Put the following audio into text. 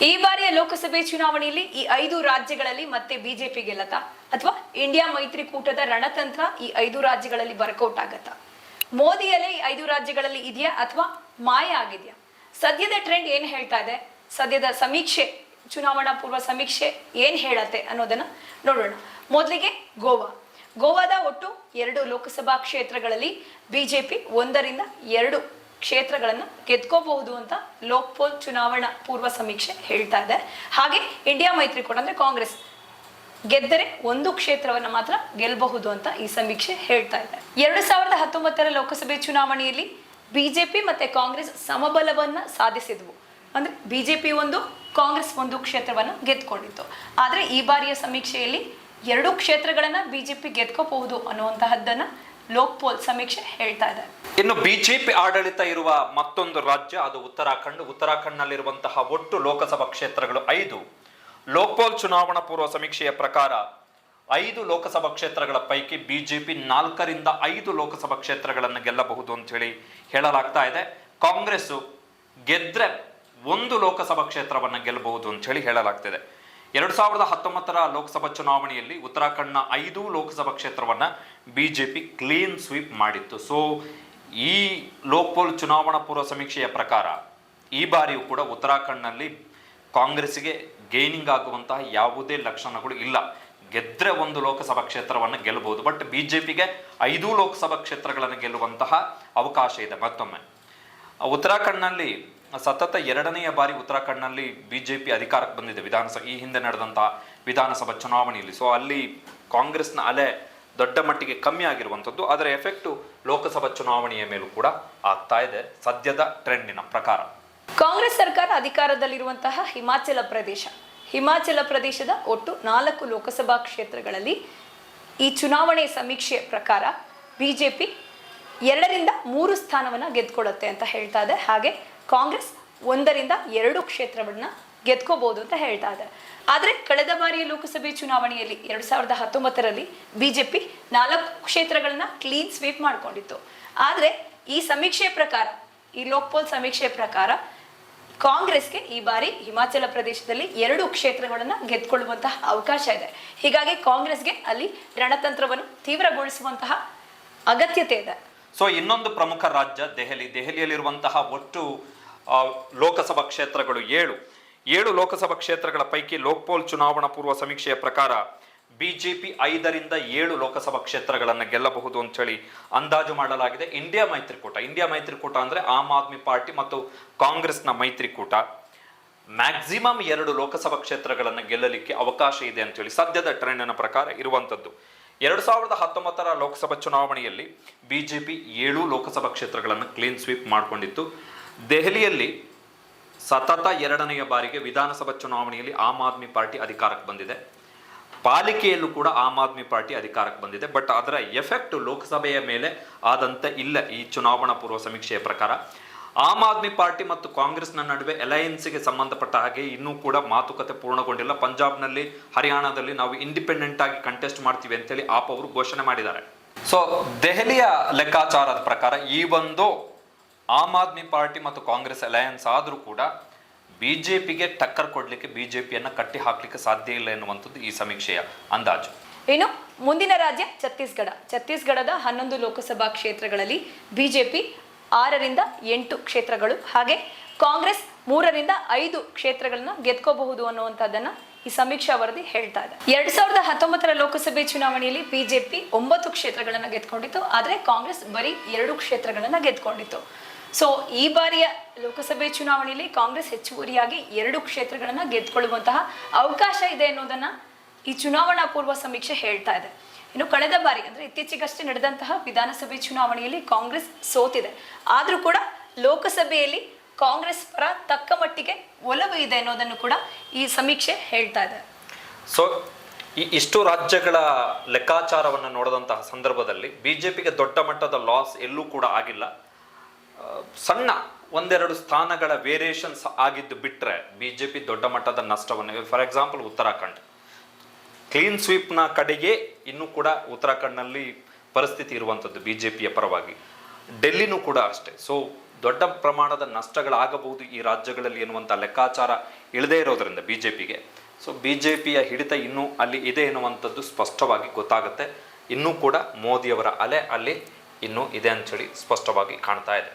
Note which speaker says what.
Speaker 1: ಈ ಬಾರಿಯ ಲೋಕಸಭೆ ಚುನಾವಣೆಯಲ್ಲಿ ಈ ಐದು ರಾಜ್ಯಗಳಲ್ಲಿ ಮತ್ತೆ ಬಿಜೆಪಿ ಗೆಲ್ಲತಾ ಅಥವಾ ಇಂಡಿಯಾ ಮೈತ್ರಿಕೂಟದ ರಣತಂತ್ರ ಈ ಐದು ರಾಜ್ಯಗಳಲ್ಲಿ ವರ್ಕೌಟ್ ಆಗತ್ತಾ? ಮೋದಿಯಲ್ಲೇ ಈ ಐದು ರಾಜ್ಯಗಳಲ್ಲಿ ಇದೆಯಾ ಅಥವಾ ಮಾಯ ಆಗಿದೆಯಾ? ಸದ್ಯದ ಟ್ರೆಂಡ್ ಏನ್ ಹೇಳ್ತಾ ಇದೆ? ಸದ್ಯದ ಸಮೀಕ್ಷೆ, ಚುನಾವಣಾ ಪೂರ್ವ ಸಮೀಕ್ಷೆ ಏನ್ ಹೇಳತ್ತೆ ಅನ್ನೋದನ್ನ ನೋಡೋಣ. ಮೊದಲಿಗೆ ಗೋವಾ. ಗೋವಾದ ಒಟ್ಟು ಎರಡು ಲೋಕಸಭಾ ಕ್ಷೇತ್ರಗಳಲ್ಲಿ ಬಿಜೆಪಿ ಒಂದರಿಂದ ಎರಡು ಕ್ಷೇತ್ರಗಳನ್ನು ಗೆದ್ಕೋಬಹುದು ಅಂತ ಲೋಕ್ಪೋಲ್ ಚುನಾವಣಾ ಪೂರ್ವ ಸಮೀಕ್ಷೆ ಹೇಳ್ತಾ ಇದೆ. ಹಾಗೆ ಇಂಡಿಯಾ ಮೈತ್ರಿಕೂಟ ಅಂದ್ರೆ ಕಾಂಗ್ರೆಸ್ ಗೆದ್ದರೆ ಒಂದು ಕ್ಷೇತ್ರವನ್ನು ಮಾತ್ರ ಗೆಲ್ಲಬಹುದು ಅಂತ ಈ ಸಮೀಕ್ಷೆ ಹೇಳ್ತಾ ಇದೆ. ಎರಡು ಸಾವಿರದ ಹತ್ತೊಂಬತ್ತರ ಲೋಕಸಭೆ ಚುನಾವಣೆಯಲ್ಲಿ ಬಿಜೆಪಿ ಮತ್ತೆ ಕಾಂಗ್ರೆಸ್ ಸಮಬಲವನ್ನ ಸಾಧಿಸಿದ್ವು. ಅಂದ್ರೆ ಬಿಜೆಪಿ ಒಂದು, ಕಾಂಗ್ರೆಸ್ ಒಂದು ಕ್ಷೇತ್ರವನ್ನು ಗೆದ್ಕೊಂಡಿತ್ತು. ಆದ್ರೆ ಈ ಬಾರಿಯ ಸಮೀಕ್ಷೆಯಲ್ಲಿ ಎರಡು ಕ್ಷೇತ್ರಗಳನ್ನ ಬಿಜೆಪಿ ಗೆದ್ಕೋಬಹುದು ಅನ್ನುವಂತಹದ್ದನ್ನ ಲೋಕ್ಪೋಲ್ ಸಮೀಕ್ಷೆ ಹೇಳ್ತಾ ಇದೆ.
Speaker 2: ಇನ್ನು ಬಿಜೆಪಿ ಆಡಳಿತ ಇರುವ ಮತ್ತೊಂದು ರಾಜ್ಯ, ಅದು ಉತ್ತರಾಖಂಡ್. ಉತ್ತರಾಖಂಡ್ನಲ್ಲಿರುವಂತಹ ಒಟ್ಟು ಲೋಕಸಭಾ ಕ್ಷೇತ್ರಗಳು ಐದು. ಲೋಕ್ಪಾಲ್ ಚುನಾವಣಾ ಪೂರ್ವ ಸಮೀಕ್ಷೆಯ ಪ್ರಕಾರ ಐದು ಲೋಕಸಭಾ ಕ್ಷೇತ್ರಗಳ ಪೈಕಿ ಬಿಜೆಪಿ ನಾಲ್ಕರಿಂದ ಐದು ಲೋಕಸಭಾ ಕ್ಷೇತ್ರಗಳನ್ನು ಗೆಲ್ಲಬಹುದು ಅಂತ ಹೇಳಿ ಹೇಳಲಾಗ್ತಾ ಇದೆ. ಕಾಂಗ್ರೆಸ್ ಗೆದ್ರೆ ಒಂದು ಲೋಕಸಭಾ ಕ್ಷೇತ್ರವನ್ನು ಗೆಲ್ಲಬಹುದು ಅಂತ ಹೇಳಿ ಹೇಳಲಾಗ್ತಿದೆ. ಎರಡು ಸಾವಿರದ ಹತ್ತೊಂಬತ್ತರ ಲೋಕಸಭಾ ಚುನಾವಣೆಯಲ್ಲಿ ಉತ್ತರಾಖಂಡ್ನ ಐದು ಲೋಕಸಭಾ ಕ್ಷೇತ್ರವನ್ನ ಬಿಜೆಪಿ ಕ್ಲೀನ್ ಸ್ವೀಪ್ ಮಾಡಿತ್ತು. ಸೊ ಈ ಲೋಕ್ಪೋಲ್ ಚುನಾವಣಾ ಪೂರ್ವ ಸಮೀಕ್ಷೆಯ ಪ್ರಕಾರ ಈ ಬಾರಿಯೂ ಕೂಡ ಉತ್ತರಾಖಂಡ್ನಲ್ಲಿ ಕಾಂಗ್ರೆಸ್ಗೆ ಗೇನಿಂಗ್ ಆಗುವಂತಹ ಯಾವುದೇ ಲಕ್ಷಣಗಳು ಇಲ್ಲ. ಗೆದ್ರೆ ಒಂದು ಲೋಕಸಭಾ ಕ್ಷೇತ್ರವನ್ನು ಗೆಲ್ಲಬಹುದು ಬಟ್ ಬಿಜೆಪಿಗೆ ಐದು ಲೋಕಸಭಾ ಕ್ಷೇತ್ರಗಳನ್ನು ಗೆಲ್ಲುವಂತಹ ಅವಕಾಶ ಇದೆ ಮತ್ತೊಮ್ಮೆ. ಉತ್ತರಾಖಂಡ್ನಲ್ಲಿ ಸತತ ಎರಡನೆಯ ಬಾರಿ ಉತ್ತರಾಖಂಡ್ನಲ್ಲಿ ಬಿಜೆಪಿ ಅಧಿಕಾರಕ್ಕೆ ಬಂದಿದೆ. ವಿಧಾನಸಭೆ ಈ ಹಿಂದೆ ನಡೆದಂಥ ವಿಧಾನಸಭಾ ಚುನಾವಣೆಯಲ್ಲಿ. ಸೊ ಅಲ್ಲಿ ಕಾಂಗ್ರೆಸ್ನ ಅಲೆ ದೊಡ್ಡ ಮಟ್ಟಿಗೆ ಕಮ್ಮಿ ಆಗಿರುವಂಥದ್ದು. ಅದರ ಎಫೆಕ್ಟು ಲೋಕಸಭಾ ಚುನಾವಣೆಯ ಮೇಲೂ ಕೂಡ ಆಗ್ತಾ ಇದೆ. ಸದ್ಯದ ಟ್ರೆಂಡಿನ ಪ್ರಕಾರ.
Speaker 1: ಕಾಂಗ್ರೆಸ್ ಸರ್ಕಾರ ಅಧಿಕಾರದಲ್ಲಿರುವಂತಹ ಹಿಮಾಚಲ ಪ್ರದೇಶ. ಹಿಮಾಚಲ ಪ್ರದೇಶದ ಒಟ್ಟು ನಾಲ್ಕು ಲೋಕಸಭಾ ಕ್ಷೇತ್ರಗಳಲ್ಲಿ ಈ ಚುನಾವಣೆ ಸಮೀಕ್ಷೆ ಪ್ರಕಾರ ಬಿಜೆಪಿ ಎರಡರಿಂದ ಮೂರು ಸ್ಥಾನವನ್ನು ಗೆದ್ಕೊಳ್ಳುತ್ತೆ ಅಂತ ಹೇಳ್ತಾ ಇದೆ. ಹಾಗೆ ಕಾಂಗ್ರೆಸ್ ಒಂದರಿಂದ ಎರಡು ಕ್ಷೇತ್ರವನ್ನ ಗೆದ್ಕೋಬಹುದು ಅಂತ ಹೇಳ್ತಾ ಇದೆ ಆದರೆ ಕಳೆದ ಬಾರಿಯ ಲೋಕಸಭೆ ಚುನಾವಣೆಯಲ್ಲಿ ಎರಡು ಸಾವಿರದ ಹತ್ತೊಂಬತ್ತರಲ್ಲಿ ಬಿಜೆಪಿ ನಾಲ್ಕು ಕ್ಷೇತ್ರಗಳನ್ನ ಕ್ಲೀನ್ ಸ್ವೀಪ್ ಮಾಡ್ಕೊಂಡಿತ್ತು. ಆದರೆ ಈ ಸಮೀಕ್ಷೆ ಪ್ರಕಾರ, ಈ ಲೋಕ್ಪೋಲ್ ಸಮೀಕ್ಷೆ ಪ್ರಕಾರ ಕಾಂಗ್ರೆಸ್ಗೆ ಈ ಬಾರಿ ಹಿಮಾಚಲ ಪ್ರದೇಶದಲ್ಲಿ ಎರಡು ಕ್ಷೇತ್ರಗಳನ್ನು ಗೆದ್ಕೊಳ್ಳುವಂತಹ ಅವಕಾಶ ಇದೆ. ಹೀಗಾಗಿ ಕಾಂಗ್ರೆಸ್ಗೆ ಅಲ್ಲಿ ರಣತಂತ್ರವನ್ನು ತೀವ್ರಗೊಳಿಸುವಂತಹ ಅಗತ್ಯತೆ ಇದೆ.
Speaker 2: ಸೊ ಇನ್ನೊಂದು ಪ್ರಮುಖ ರಾಜ್ಯ ದೆಹಲಿ. ದೆಹಲಿಯಲ್ಲಿರುವಂತಹ ಒಟ್ಟು ಲೋಕಸಭಾ ಕ್ಷೇತ್ರಗಳು ಏಳು. ಏಳು ಲೋಕಸಭಾ ಕ್ಷೇತ್ರಗಳ ಪೈಕಿ ಲೋಕ್ಪೋಲ್ ಚುನಾವಣಾ ಪೂರ್ವ ಸಮೀಕ್ಷೆಯ ಪ್ರಕಾರ ಬಿಜೆಪಿ ಐದರಿಂದ ಏಳು ಲೋಕಸಭಾ ಕ್ಷೇತ್ರಗಳನ್ನು ಗೆಲ್ಲಬಹುದು ಅಂತ ಹೇಳಿ ಅಂದಾಜು ಮಾಡಲಾಗಿದೆ. ಇಂಡಿಯಾ ಮೈತ್ರಿಕೂಟ. ಇಂಡಿಯಾ ಮೈತ್ರಿಕೂಟ ಅಂದ್ರೆ ಆಮ್ ಆದ್ಮಿ ಪಾರ್ಟಿ ಮತ್ತು ಕಾಂಗ್ರೆಸ್ನ ಮೈತ್ರಿಕೂಟ. ಮ್ಯಾಕ್ಸಿಮಮ್ ಎರಡು ಲೋಕಸಭಾ ಕ್ಷೇತ್ರಗಳನ್ನು ಗೆಲ್ಲಲಿಕ್ಕೆ ಅವಕಾಶ ಇದೆ ಅಂತೇಳಿ ಸದ್ಯದ ಟ್ರೆಂಡಿನ ಪ್ರಕಾರ ಇರುವಂಥದ್ದು. ಎರಡು ಸಾವಿರದ ಹತ್ತೊಂಬತ್ತರ ಲೋಕಸಭಾ ಚುನಾವಣೆಯಲ್ಲಿ ಬಿ ಜೆ ಪಿ ಏಳು ಲೋಕಸಭಾ ಕ್ಷೇತ್ರಗಳನ್ನು ಕ್ಲೀನ್ ಸ್ವೀಪ್ ಮಾಡಿಕೊಂಡಿತ್ತು. ದೆಹಲಿಯಲ್ಲಿ ಸತತ ಎರಡನೆಯ ಬಾರಿಗೆ ವಿಧಾನಸಭಾ ಚುನಾವಣೆಯಲ್ಲಿ ಆಮ್ ಆದ್ಮಿ ಪಾರ್ಟಿ ಅಧಿಕಾರಕ್ಕೆ ಬಂದಿದೆ. ಪಾಲಿಕೆಯಲ್ಲೂ ಕೂಡ ಆಮ್ ಆದ್ಮಿ ಪಾರ್ಟಿ ಅಧಿಕಾರಕ್ಕೆ ಬಂದಿದೆ. ಬಟ್ ಅದರ ಎಫೆಕ್ಟ್ ಲೋಕಸಭೆಯ ಮೇಲೆ ಆದಂತೆ ಇಲ್ಲ ಈ ಚುನಾವಣಾ ಪೂರ್ವ ಸಮೀಕ್ಷೆಯ ಪ್ರಕಾರ. ಆಮ್ ಆದ್ಮಿ ಪಾರ್ಟಿ ಮತ್ತು ಕಾಂಗ್ರೆಸ್ನ ನಡುವೆ ಅಲಯನ್ಸ್ಗೆ ಸಂಬಂಧಪಟ್ಟ ಹಾಗೆ ಇನ್ನೂ ಕೂಡ ಮಾತುಕತೆ ಪೂರ್ಣಗೊಂಡಿಲ್ಲ. ಪಂಜಾಬ್ನಲ್ಲಿ, ಹರಿಯಾಣದಲ್ಲಿ ನಾವು ಇಂಡಿಪೆಂಡೆಂಟ್ ಆಗಿ ಕಂಟೆಸ್ಟ್ ಮಾಡ್ತೀವಿ ಅಂತೇಳಿ ಆಪ್ ಅವರು ಘೋಷಣೆ ಮಾಡಿದ್ದಾರೆ. ಸೊ ದೆಹಲಿಯ ಲೆಕ್ಕಾಚಾರದ ಪ್ರಕಾರ ಈ ಒಂದು ಆಮ್ ಆದ್ಮಿ ಪಾರ್ಟಿ ಮತ್ತು ಕಾಂಗ್ರೆಸ್ ಅಲಯನ್ಸ್ ಆದರೂ ಕೂಡ ಬಿಜೆಪಿಗೆ ಟಕ್ಕರ್ ಕೊಡಲಿಕ್ಕೆ ಬಿಜೆಪಿಯನ್ನು ಕಟ್ಟಿ ಹಾಕಲಿಕ್ಕೆ ಸಾಧ್ಯ ಇಲ್ಲ ಎನ್ನುವಂಥದ್ದು ಈ ಸಮೀಕ್ಷೆಯ ಅಂದಾಜು.
Speaker 1: ಇನ್ನು ಮುಂದಿನ ರಾಜ್ಯ ಛತ್ತೀಸ್ಗಢ. ಛತ್ತೀಸ್ಗಢದ ಹನ್ನೊಂದು ಲೋಕಸಭಾ ಕ್ಷೇತ್ರಗಳಲ್ಲಿ ಬಿಜೆಪಿ ಆರರಿಂದ ಎಂಟು ಕ್ಷೇತ್ರಗಳು. ಹಾಗೆ ಕಾಂಗ್ರೆಸ್ ಮೂರರಿಂದ ಐದು ಕ್ಷೇತ್ರಗಳನ್ನ ಗೆದ್ಕೋಬಹುದು ಅನ್ನುವಂಥದ್ದನ್ನ ಈ ಸಮೀಕ್ಷಾ ವರದಿ ಹೇಳ್ತಾ ಇದೆ. ಎರಡ್ ಸಾವಿರದ ಹತ್ತೊಂಬತ್ತರ ಲೋಕಸಭೆ ಚುನಾವಣೆಯಲ್ಲಿ ಬಿಜೆಪಿ ಒಂಬತ್ತು ಕ್ಷೇತ್ರಗಳನ್ನ ಗೆದ್ಕೊಂಡಿತ್ತು. ಆದರೆ ಕಾಂಗ್ರೆಸ್ ಬರೀ ಎರಡು ಕ್ಷೇತ್ರಗಳನ್ನ ಗೆದ್ಕೊಂಡಿತ್ತು. ಸೊ ಈ ಬಾರಿಯ ಲೋಕಸಭೆ ಚುನಾವಣೆಯಲ್ಲಿ ಕಾಂಗ್ರೆಸ್ ಹೆಚ್ಚುವರಿಯಾಗಿ ಎರಡು ಕ್ಷೇತ್ರಗಳನ್ನ ಗೆದ್ಕೊಳ್ಳುವಂತಹ ಅವಕಾಶ ಇದೆ ಅನ್ನೋದನ್ನ ಈ ಚುನಾವಣಾ ಪೂರ್ವ ಸಮೀಕ್ಷೆ ಹೇಳ್ತಾ ಇದೆ. ಇನ್ನು ಕಳೆದ ಬಾರಿ, ಅಂದ್ರೆ ಇತ್ತೀಚೆಗಷ್ಟೇ ನಡೆದಂತಹ ವಿಧಾನಸಭೆ ಚುನಾವಣೆಯಲ್ಲಿ ಕಾಂಗ್ರೆಸ್ ಸೋತಿದೆ. ಆದರೂ ಕೂಡ ಲೋಕಸಭೆಯಲ್ಲಿ ಕಾಂಗ್ರೆಸ್ ಪರ ತಕ್ಕ ಮಟ್ಟಿಗೆ ಒಲವು ಇದೆ ಅನ್ನೋದನ್ನು ಕೂಡ ಈ ಸಮೀಕ್ಷೆ ಹೇಳ್ತಾ ಇದೆ.
Speaker 2: ಸೊ ಈ ಇಷ್ಟು ರಾಜ್ಯಗಳ ಲೆಕ್ಕಾಚಾರವನ್ನು ನೋಡಿದಂತಹ ಸಂದರ್ಭದಲ್ಲಿ ಬಿಜೆಪಿಗೆ ದೊಡ್ಡ ಮಟ್ಟದ ಲಾಸ್ ಎಲ್ಲೂ ಕೂಡ ಆಗಿಲ್ಲ. ಸಣ್ಣ ಒಂದೆರಡು ಸ್ಥಾನಗಳ ವೇರಿಯೇಷನ್ಸ್ ಆಗಿದ್ದು ಬಿಟ್ಟರೆ ಬಿಜೆಪಿ ದೊಡ್ಡ ಮಟ್ಟದ ನಷ್ಟವನ್ನು ಫಾರ್ ಎಕ್ಸಾಂಪಲ್ ಉತ್ತರಾಖಂಡ್. ಕ್ಲೀನ್ ಸ್ವೀಪ್ನ ಕಡೆಗೆ ಇನ್ನೂ ಕೂಡ ಉತ್ತರಾಖಂಡ್ನಲ್ಲಿ ಪರಿಸ್ಥಿತಿ ಇರುವಂಥದ್ದು ಬಿ ಜೆ ಪಿಯ ಪರವಾಗಿ. ಡೆಲ್ಲಿನೂ ಕೂಡ ಅಷ್ಟೇ. ಸೊ ದೊಡ್ಡ ಪ್ರಮಾಣದ ನಷ್ಟಗಳಾಗಬಹುದು ಈ ರಾಜ್ಯಗಳಲ್ಲಿ ಎನ್ನುವಂಥ ಲೆಕ್ಕಾಚಾರ ಇಳದೇ ಇರೋದರಿಂದ ಬಿ ಜೆ ಪಿಗೆ ಸೊ ಬಿ ಜೆ ಪಿಯ ಹಿಡಿತ ಇನ್ನೂ ಅಲ್ಲಿ ಇದೆ ಎನ್ನುವಂಥದ್ದು ಸ್ಪಷ್ಟವಾಗಿ ಗೊತ್ತಾಗುತ್ತೆ. ಇನ್ನೂ ಕೂಡ ಮೋದಿಯವರ ಅಲೆ ಅಲ್ಲಿ ಇನ್ನೂ ಇದೆ ಅಂಥೇಳಿ ಸ್ಪಷ್ಟವಾಗಿ ಕಾಣ್ತಾ ಇದೆ.